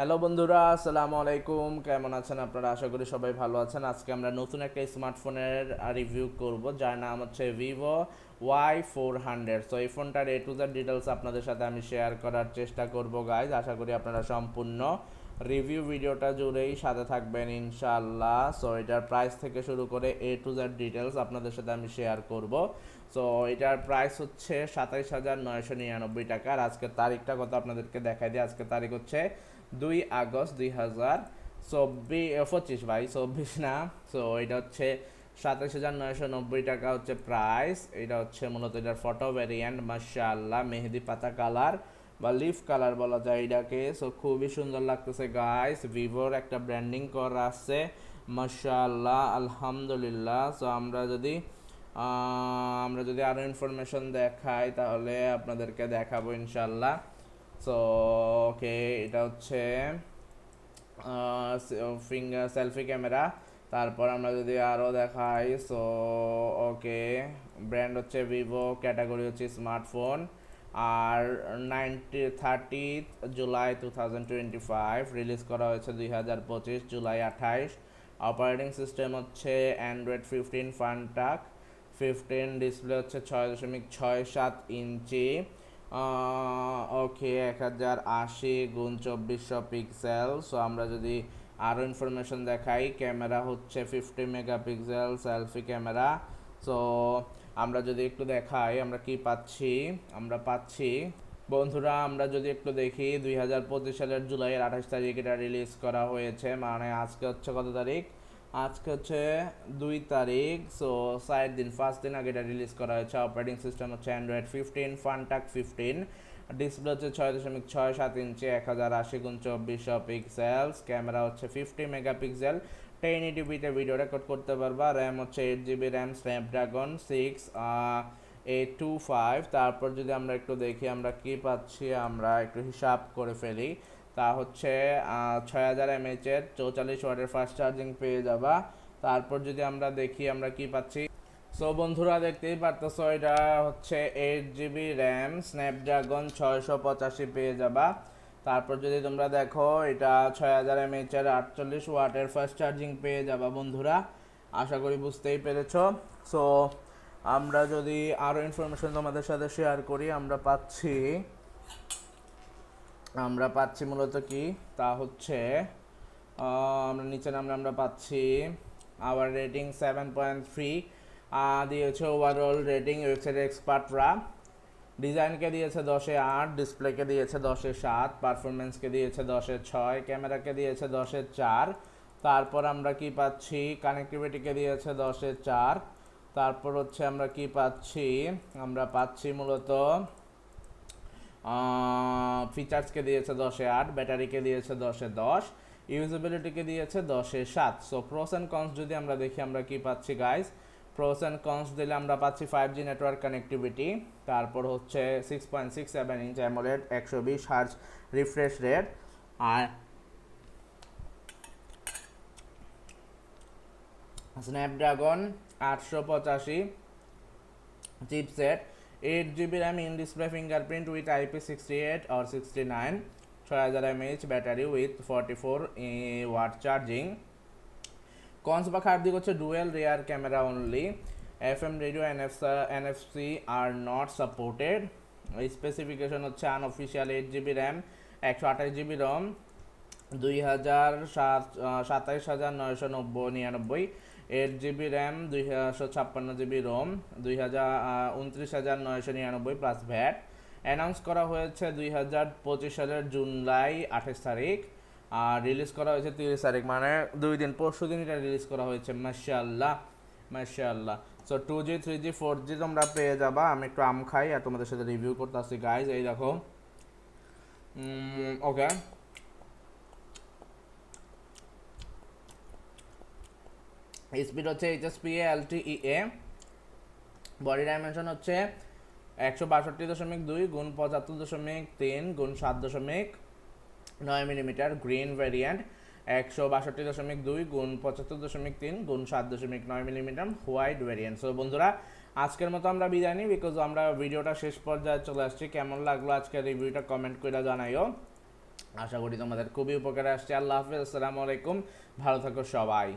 Hello বন্ধুরা, আসসালামু আলাইকুম। কেমন আছেন আপনারা? আশা করি সবাই ভালো আছেন। আজকে আমরা নতুন একটা স্মার্টফোনের রিভিউ করব, যার নাম হচ্ছে Vivo Y four hundred so এই ফোনটার এ টু দ্য ডিটেলস আপনাদের সাথে আমি শেয়ার করার চেষ্টা করব গাইজ আশা করি আপনারা সম্পূর্ণ রিভিউ ভিডিওটা জুড়েই সাথে থাকবেন ইনশাআল্লাহ। সো এটার প্রাইস থেকে শুরু করে এ টু দ্য ডিটেলস আপনাদের সাথে আমি শেয়ার করব। সো এটার প্রাইস হচ্ছে সাতাইশ হাজার নয়শো নিরানব্বই টাকা। আর আজকের তারিখটা কত আপনাদেরকে দেখাই দিই। আজকের তারিখ হচ্ছে দুই আগস্ট দুই হাজার চব্বিশ পঁচিশ ভাই, চব্বিশ না? সো এটা হচ্ছে সাতাশ হাজার নয়শো নব্বই টাকা হচ্ছে প্রাইস এটা হচ্ছে মূলত এটার ফটো ভ্যারিয়েন্ট মাশাআল্লাহ, মেহেদি পাতা কালার বা লিফ কালার বলা যায় এটাকে। সো খুবই সুন্দর লাগতেছে গাইস ভিভোর একটা ব্র্যান্ডিং করা আছে। মাশাআল্লাহ, আলহামদুলিল্লাহ। সো আমরা যদি আমরা যদি আরও ইনফরমেশন দেখাই, তাহলে আপনাদেরকে দেখাবো ইনশাল্লাহ সো ওকে এটা হচ্ছে ফিঙ্গার সেলফি ক্যামেরা তারপর আমরা যদি আরও দেখাই সো ওকে ব্র্যান্ড হচ্ছে ভিভো ক্যাটাগরি হচ্ছে স্মার্টফোন আর ninety thirty July two thousand twenty five release করা হয়েছে দুই হাজার পঁচিশ জুলাই আঠাইশ। অপারেটিং সিস্টেম হচ্ছে Android fifteen Funtouch. Fifteen display হচ্ছে ছয় দশমিক ছয় সাত ইঞ্চি। ওকে, এক হাজার আশি গুণ চব্বিশশো পিক্সেল। সো আমরা যদি আরও ইনফরমেশন দেখাই, ক্যামেরা হচ্ছে fifty megapixel, selfie camera. So আমরা যদি একটু দেখাই, আমরা কি পাচ্ছি? আমরা পাচ্ছি, বন্ধুরা, আমরা যদি একটু দেখি, দুই হাজার পঁচিশ সালের জুলাইয়ের আঠাশ তারিখ এটা রিলিজ করা হয়েছে। মানে আজকে হচ্ছে কত তারিখ? আজকে হচ্ছে দুই তারিখ সো সাত দিন ফার্স্ট দিন আগে এটা রিলিজ করা হয়েছে। অপারেটিং সিস্টেম হচ্ছে Android fifteen Funtouch fifteen display হচ্ছে ছয় দশমিক ছয় সাত ইঞ্চি, এক হাজার আশি গুণ চব্বিশশো পিক্সেলস। ক্যামেরা হচ্ছে ফিফটি মেগাপিক্সেল টেন ইটিভিতে ভিডিও রেকর্ড করতে পারবা। র্যাম হচ্ছে eight GB RAM Snapdragon six eight two five তারপর যদি আমরা একটু দেখি, আমরা কি পাচ্ছি? আমরা একটু হিসাব করে ফেলি। তা হচ্ছে ছয় হাজার এমএচের চৌচল্লিশ ওয়াটের ফাস্ট চার্জিং পেয়ে যাবা। তারপর যদি আমরা দেখি, আমরা কি পাচ্ছি? সো বন্ধুরা, দেখতেই পারতেছো, এটা হচ্ছে এইট জিবি র্যাম স্ন্যাপড্রাগন ছয়শো পঁচাশি পেয়ে যাবা। তারপর যদি তোমরা দেখো, এটা ছয় হাজার এমএচের আটচল্লিশ ওয়াটের ফাস্ট চার্জিং পেয়ে যাবা বন্ধুরা। আশা করি বুঝতেই পেরেছ। সো আমরা যদি আরও ইনফরমেশন তোমাদের সাথে শেয়ার করি, আমরা পাচ্ছি আমরা পাচ্ছি মূলত কি? তা হচ্ছে আমরা নিচে নামলে আমরা পাচ্ছি our rating seven point three দিয়েছে ওভারঅল রেটিং ওয়েবসাইট এক্সপার্টরা ডিজাইনকে দিয়েছে দশে আট, ডিসপ্লেকে দিয়েছে দশে সাত পারফরমেন্সকে দিয়েছে দশে ছয়, ক্যামেরাকে দিয়েছে দশে চার। তারপর আমরা কি পাচ্ছি? কানেক্টিভিটিকে দিয়েছে দশে চার। তারপর হচ্ছে আমরা কি পাচ্ছি? আমরা পাচ্ছি মূলত ফিচার্সকে দিয়েছে দশে আট, ব্যাটারিকে দিয়েছে দশে দশ, ইউজেবিলিটিকে দিয়েছে দশে সাত। সো প্রোস অ্যান্ড কনস যদি আমরা দেখি, আমরা কি পাচ্ছি গাইস প্রোস অ্যান্ড কনস দিলে আমরা পাচ্ছি ফাইভ জি নেটওয়ার্ক কানেক্টিভিটি তারপর হচ্ছে six point six seven inch AMOLED একশো বিশ হার্জ রিফ্রেশ রেট আর স্ন্যাপড্রাগন আটশো পঁচাশি chipset eight GB RAM in display fingerprint with IP sixty eight R sixty nine ছয় হাজার mAh battery with forty four watt charging cons বা খারাপ হচ্ছে dual rear camera only F M radio NF NFC R not supported specification হচ্ছে unofficial eight GB RAM একশো আঠাশ GB ROM দুই হাজার সাত সাতাইশ হাজার নয়শো নব্বই নিরানব্বই এইট জিবি র্যাম দুইশো ছাপ্পান্ন জিবি রোম দুই হাজার উনত্রিশ হাজার নয়শো নিরানব্বই প্লাস ভ্যাট অ্যানাউন্স করা হয়েছে দুই হাজার পঁচিশ সালের জুলাই আঠাশ তারিখ আর রিলিজ করা হয়েছে তিরিশ তারিখ মানে দুই দিন, পরশু দিন এটা রিলিজ করা হয়েছে, মাশাআল্লাহ মাশাআল্লাহ। So two G three G four G তোমরা পেয়ে যাবা, আমি একটু আম খাই আর তোমাদের সাথে রিভিউ করতে আসছি গাইজ এই দেখো। ওকে স্পিড হচ্ছে H S P L HSP এ বডি ডাইমেনশন হচ্ছে একশো বাষট্টি দশমিক দুই, গুণ পঁচাত্তর দশমিক তিন, গুণ সাত দশমিক নয় মিলিমিটার, গ্রিন ভ্যারিয়েন্ট একশো বাষট্টি দশমিক দুই গুণ পঁচাত্তর দশমিক তিন গুণ সাত দশমিক নয় মিলিমিটার হোয়াইট ভ্যারিয়েন্ট সো বন্ধুরা, আজকের মতো আমরা বিদায় নিই বিকজ আমরা ভিডিওটা শেষ পর্যায়ে চলে আসছি। কেমন লাগল আজকের রিভিউটা কমেন্ট করে জানাইও। আশা করি তোমাদের খুবই উপকারে আসছে। আল্লাহ হাফিজ, আসসালামু আলাইকুম। ভালো থাকো সবাই।